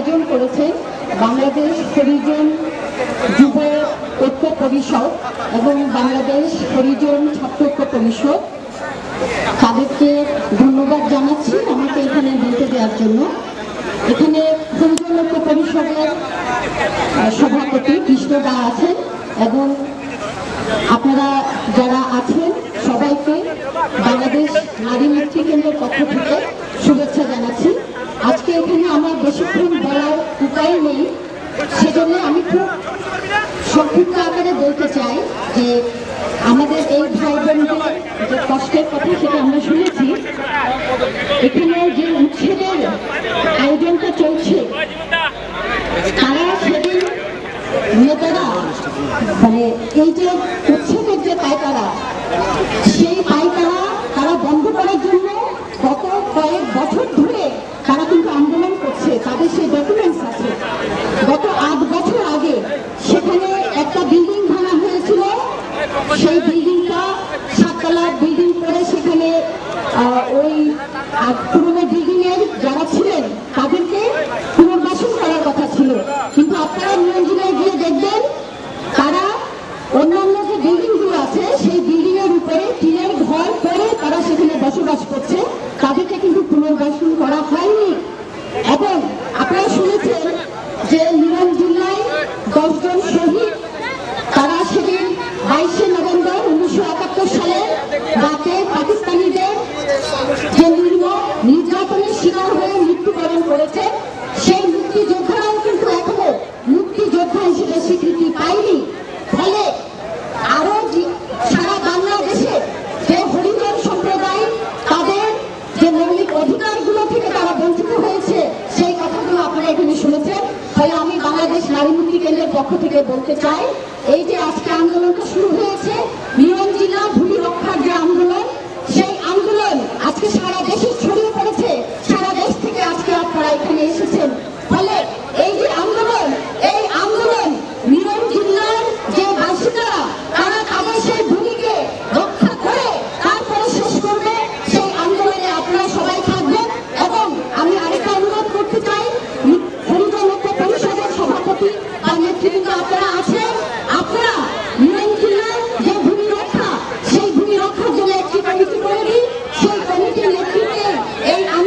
আয়োজন করেছেন বাংলাদেশ হরিজন যুব ঐক্য পরিষদ এবং বাংলাদেশ হরিজন ছাত্র ঐক্য পরিষদ। তাদেরকে ধন্যবাদ জানাচ্ছি আমাকে এখানে বলতে দেওয়ার জন্য। এখানে হরিজন ঐক্য পরিষদের সভাপতি কৃষ্ণ দা আছেন এবং আপনারা যারা আছেন সবাইকে বাংলাদেশ নারী মুক্তি কেন্দ্রের পক্ষ থেকে শুভেচ্ছা জানাচ্ছি। আজকে এখানে আমার বেশিক্ষণ উপায় নেই। সেজন্য আমি খুব সংক্ষিপ্ত আকারে বলতে চাই যে আমাদের এই ভাই বোনদের যে কষ্টের কথা সেটা আমরা শুনেছি, এখানে যে উচ্ছেদের আয়োজনটা চলছে, তারা সেদিন নেতারা মানে এই যে উচ্ছেদের যে পায়তারা, সেই পায়তারা তারা বন্ধ করার জন্য গত কয়েক বছর ধরে তারা কিন্তু আন্দোলন করছে তাদের সেই ডকুমেন্টস আছে গত আট বছর আগে সেখানে একটা বিল্ডিং ভাঙা হয়েছিল সেই বিল্ডিংটা সাততলা বিল্ডিং করে সেখানে আহ, ওই আহ, পুরোনো বিল্ডিং এর যারা ছিলেন তাদেরকে পুনর্বাসন করার কথা ছিল। কিন্তু আপনারা নিয়ন্ত্রণে গিয়ে দেখবেন তারা অন্যান্য যে বিল্ডিংগুলো আছে সেই বিল্ডিং এর উপরে টিনের ঘর করে তারা সেখানে বসবাস করছে। তাদেরকে কিন্তু পুনর্বাসন করা হয়নি। এবং আপনারা শুনেছেন যে নিরম জেলায় দশজন শহীদ তারা যে হরিজন সম্প্রদায়, তাদের যে মৌলিক অধিকারগুলো থেকে তারা বঞ্চিত হয়েছে, সেই কথাগুলো আপনারা এখানে শুনেছেন। ফলে আমি বাংলাদেশ নারী মুক্তি পক্ষ থেকে বলতে চাই, এই যে আজকে আন্দোলনটা শুরু হয়েছে নিয়ম জেলা Eight